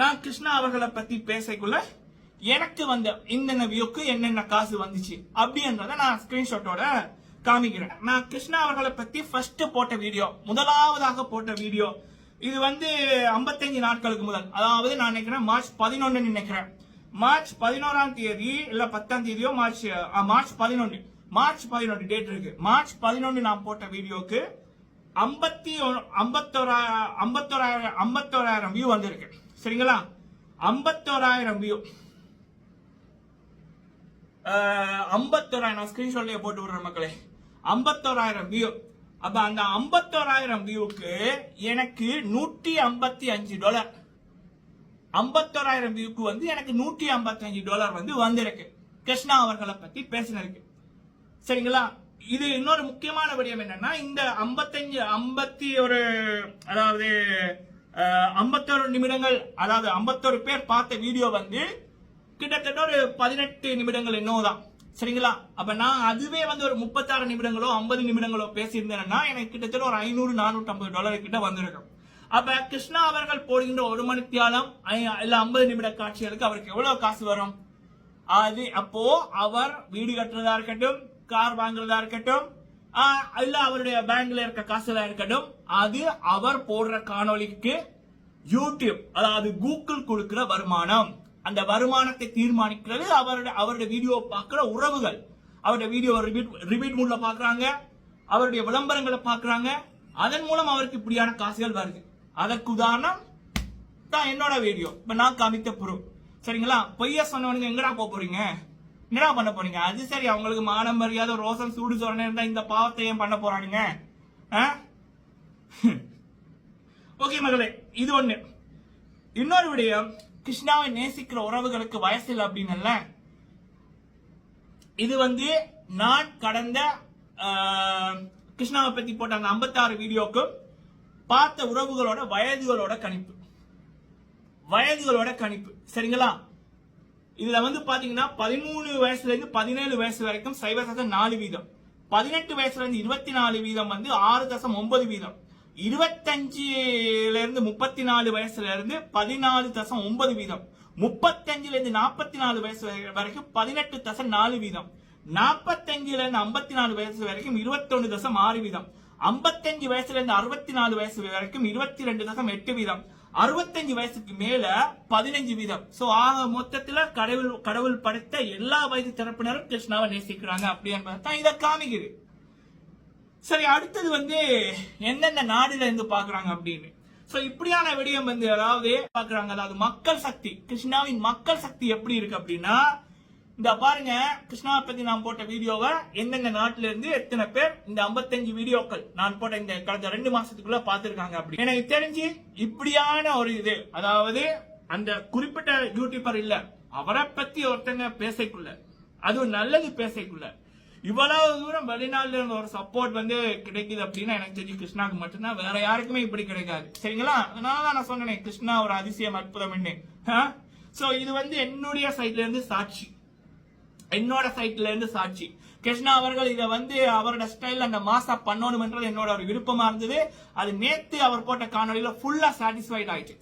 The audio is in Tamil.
நான் கிருஷ்ணா அவர்களை பத்தி பேசக்குள்ள எனக்கு வந்த இந்தென்ன வியூக்கு என்னென்ன காசு வந்துச்சு அப்படின்றத நான் ஸ்கிரீன்ஷாட்டோட காமிக்கிறேன். நான் கிருஷ்ணா அவர்களை பத்தி ஃபர்ஸ்ட் போட்ட வீடியோ முதலாவதாக போட்ட வீடியோ இது வந்து 55 நாட்களுக்கு முதல். அதாவது நான் நினைக்கிறேன் மார்ச் பதினொன்னு நினைக்கிறேன். மார்ச் பதினோராம் தேதி இல்ல பத்தாம் தேதியோ மார்ச் மார்ச் பதினொன்னு. மார்ச் பதினொன்று டேட் இருக்கு. மார்ச் பதினொன்னு நான் போட்ட வீடியோக்கு ஐம்பத்தி ஐம்பத்தோரா ஐம்பத்தோராயிரம் ஐம்பத்தோராயிரம் வியூ வந்திருக்கு. சரிங்களா? ஐம்பத்தோராயிரம் வியூ ஐம்பத்தோராயிரம் ஸ்கிரீன்ஷாட்லயே போட்டு விடுற மக்களே. ஐம்பத்தோராயிரம் வியூ அப்ப அந்த ஐம்பத்தோராயிரம் வியூக்கு எனக்கு நூற்றி ஐம்பத்தி அஞ்சு டாலர் ஐம்பத்தோராயிரம் வியூக்கு வந்து எனக்கு நூற்றி ஐம்பத்தி அஞ்சு டாலர் வந்து வந்திருக்கு. கிருஷ்ணா அவர்களை பத்தி பேசினிருக்கு சரிங்களா? இது இன்னொரு முக்கியமான விடயம் என்னன்னா இந்த 55 ஐம்பத்தி ஒரு அதாவது ஐம்பத்தொரு நிமிடங்கள் அதாவது ஐம்பத்தொரு பேர் பார்த்த வீடியோ வந்து கிட்டத்தட்ட ஒரு பதினெட்டு நிமிடங்கள் என்னோதான் சரிங்களா? அப்ப நான் அதுவே வந்து ஒரு முப்பத்தாறு நிமிடங்களோ ஐம்பது நிமிடங்களோ பேசியிருந்தேன்னா எனக்கு கிட்டத்தட்ட ஒரு ஐநூறு நானூற்றி ஐம்பது டாலர் கிட்ட வந்திருக்கும். அப்ப கிருஷ்ணா அவர்கள் போடுகின்ற ஒரு மணித்தியாலம் ஐ- இல்ல ஐம்பது நிமிட காட்சிகளுக்கு அவருக்கு எவ்வளவு காசு வரும்? அது அப்போ அவர் வீடு கட்டுறதா இருக்கட்டும் கார் வாங்குறதா இருக்கட்டும் இல்ல அவருடைய பேங்க்ல இருக்க காசுல இருக்கட்டும் அது அவர் போடுற காணொளிக்கு யூடியூப் அதாவது கூகுள் கொடுக்கிற வருமானம். அந்த வருமானத்தை தீர்மானிக்கிறது அவருடைய அவருடைய வீடியோ பார்க்கிற உறவுகள். அவருடைய வீடியோ ரிபீட் ரிபீட் மூட்ல பாக்குறாங்க அவருடைய விளம்பரங்களை பாக்குறாங்க அதன் மூலம் அவருக்கு இப்படியான காசுகள் வருது. அதற்கு உதாரணம் தான் என்னோட வீடியோ. இப்ப நான் காமித்த ப்ரூஃப் சரிங்களா? பொய்ய சொன்னவனுங்க எங்கடா போக போறீங்க? என்னடா பண்ண போறீங்க? அது சரி அவங்களுக்கு மானம் மரியாதை ரோசம் சூடு சொரணை இருந்தா இந்த பாவத்தை ஏன் பண்ண போறானுங்க? ஓகே மகளே இது ஒண்ணு. இன்னொரு விடயம் கிருஷ்ணாவை நேசிக்கிற உறவுகளுக்கு வயசில் அப்படின்னல்ல இது வந்து நான் கடந்த கிருஷ்ணாவை பத்தி போட்ட அந்த 56 வீடியோக்கும் பார்த்த உறவுகளோட வயதுகளோட கணிப்பு. வயதுகளோட கணிப்பு. சரிங்களா? இதுல வந்து பாத்தீங்கன்னா பதிமூணு வயசுல இருந்து பதினேழு வயசு வரைக்கும் சைவ தசம் நாலு வீதம். பதினெட்டு வயசுல இருந்து இருபத்தி நாலு வீதம் வந்து ஆறு தசம் ஒன்பது வீதம். இருபத்தஞ்சுல இருந்து முப்பத்தி நாலு வயசுல இருந்து பதினாலு தசம் ஒன்பது வீதம். முப்பத்தஞ்சுல இருந்து நாற்பத்தி நாலு வயசு வரைக்கும் பதினெட்டு தசம் நாலு வீதம். நாற்பத்தஞ்சுல இருந்து ஐம்பத்தி நாலு வயசு வரைக்கும் இருபத்தொன்னு தசம் ஆறு வீதம். ஐம்பத்தஞ்சு வயசுல இருந்து அறுபத்தி நாலு வயசு வரைக்கும் இருபத்தி ரெண்டு தசம் எட்டு வீதம். அறுபத்தஞ்சு வயசுக்கு மேல பதினஞ்சு வீதம். சோ ஆக மொத்தத்துல கடவுள் கடவுள் படைத்த எல்லா வயது தரப்பினரும் கிருஷ்ணாவை நேசிக்கிறாங்க அப்படி என்பதை தான் இதை காமிக்குது. சரி அடுத்தது வந்து எந்தெந்த நாடுல இருந்து பாக்குறாங்க அப்படின்னு. சோ இப்படியான விடயம் வந்து அதாவது பாக்குறாங்க அதாவது மக்கள் சக்தி கிருஷ்ணாவின் மக்கள் சக்தி எப்படி இருக்கு அப்படின்னா இந்த பாருங்க கிருஷ்ணாவை பத்தி நான் போட்ட வீடியோவை எந்தெந்த நாட்டுல இருந்து எத்தனை பேர் இந்த 55 வீடியோக்கள் நான் போட்ட இந்த கடந்த ரெண்டு மாசத்துக்குள்ள பாத்துருக்காங்க அப்படி எனக்கு தெரிஞ்சு இப்படியான ஒரு இது அதாவது அந்த குறிப்பிட்ட யூடியூபர் இல்ல அவரை பத்தி ஒருத்தங்க பேசக்குள்ள அதுவும் நல்லது பேசக்குள்ள. இவ்வளவு தூரம் வெளிநாட்டுல இருந்து ஒரு சப்போர்ட் வந்து கிடைக்குது அப்படின்னா எனக்கு தெரிஞ்சு கிருஷ்ணாக்கு மட்டும்தான் வேற யாருக்குமே இப்படி கிடைக்காது. சரிங்களா? அதனால தான் நான் சொன்னேன் கிருஷ்ணா ஒரு அதிசயம் அற்புதம் சோ இது வந்து என்னுடைய சைட்ல இருந்து சாட்சி. என்னோட சைட்ல இருந்து சாட்சி. கிருஷ்ணா அவர்கள் இதை வந்து அவரோட ஸ்டைல் அந்த மாசா பண்ணணும்ன்றது என்னோட ஒரு விருப்பமா இருந்தது. அது நேத்து அவர் போட்ட காணொலியில ஃபுல்லா சாட்டிஸ்ஃபைட் ஆயிடுச்சு